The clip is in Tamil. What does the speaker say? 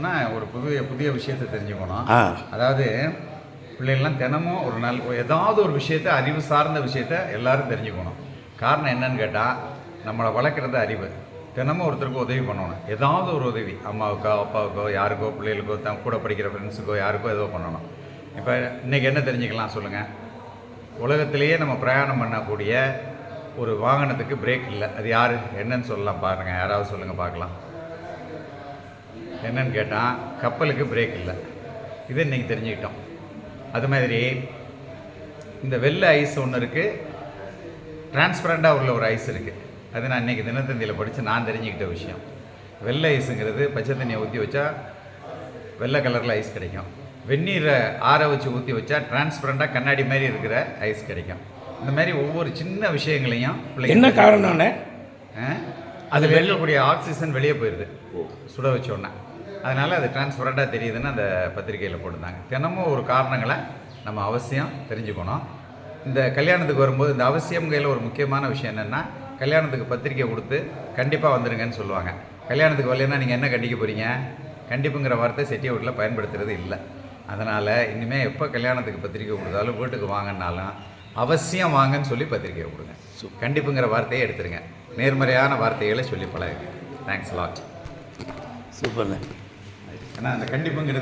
தெரிஞ்சுக்கணும்னா ஒரு புதிய புதிய விஷயத்தை தெரிஞ்சுக்கணும். அதாவது பிள்ளைகள்லாம் தினமும் ஒரு நாள் ஏதாவது ஒரு விஷயத்தை அறிவு சார்ந்த விஷயத்த எல்லாரும் தெரிஞ்சுக்கணும். காரணம் என்னன்னு கேட்டால் நம்மளை வளர்க்குறது அறிவு. தினமும் ஒருத்தருக்கு உதவி பண்ணணும். ஏதாவது ஒரு உதவி அம்மாவுக்கோ அப்பாவுக்கோ யாருக்கோ பிள்ளைகளுக்கோ தான் கூட படிக்கிற ஃப்ரெண்ட்ஸுக்கோ யாருக்கோ ஏதோ பண்ணணும். இப்போ இன்றைக்கி என்ன தெரிஞ்சுக்கலாம் சொல்லுங்கள் உலகத்திலேயே நம்ம பிரயாணம் பண்ணக்கூடிய ஒரு வாகனத்துக்கு பிரேக் இல்லை. அது யார்? என்னன்னு சொல்லலாம் பாருங்கள் யாராவது சொல்லுங்கள் பார்க்கலாம். என்னன்னு கேட்டால் கப்பலுக்கு பிரேக் இல்லை. இது இன்றைக்கி தெரிஞ்சுக்கிட்டோம். அது மாதிரி இந்த வெள்ளை ஐஸ் ஒன்று இருக்குது டிரான்ஸ்பரண்ட்டாக உள்ள ஒரு ஐஸ் இருக்குது அது நான் இன்றைக்கி தினத்தந்தியில் படித்து நான் தெரிஞ்சுக்கிட்ட விஷயம். வெள்ளை ஐஸுங்கிறது பச்சை தண்ணியை ஊற்றி வச்சா வெள்ளை கலரில் ஐஸ் கிடைக்கும். வெந்நீரை ஆற வச்சு ஊற்றி வச்சா டிரான்ஸ்பரண்ட்டாக கண்ணாடி மாதிரி இருக்கிற ஐஸ் கிடைக்கும். இந்த மாதிரி ஒவ்வொரு சின்ன விஷயங்களையும் என்ன காரணம்னு? அதில் இருக்கக்கூடிய ஆக்சிஜன் வெளியே போயிடுது சுட வச்ச உடனே. அதனால் அது டிரான்ஸ்பரண்ட்டாக தெரியுதுன்னு அந்த பத்திரிக்கையில் போட்டிருந்தாங்க. தினமும் ஒரு காரணங்களை நம்ம அவசியம் தெரிஞ்சுக்கணும். இந்த கல்யாணத்துக்கு வரும்போது இந்த அவசியம்கையில் ஒரு முக்கியமான விஷயம் என்னென்னா கல்யாணத்துக்கு பத்திரிக்கை கொடுத்து கண்டிப்பாக வந்துடுங்கன்னு சொல்லுவாங்க. கல்யாணத்துக்கு வரலைன்னா நீங்கள் என்ன கண்டிக்க போகிறீங்க கண்டிப்புங்கிற வார்த்தை செட்டி வீட்டில் பயன்படுத்துறது இல்லை. அதனால் இனிமேல் எப்போ கல்யாணத்துக்கு பத்திரிக்கை கொடுத்தாலும் வீட்டுக்கு வாங்கினாலும் அவசியம் வாங்கன்னு சொல்லி பத்திரிக்கை கொடுங்க. கண்டிப்புங்கிற வார்த்தையை எடுத்துருங்க. நேர்மறையான வார்த்தைகளை சொல்லி பழகுங்க. தேங்க்ஸ் லாட் சூப்பர்ண்ணே ஏன்னா அந்த கண்டிப்புங்கிறது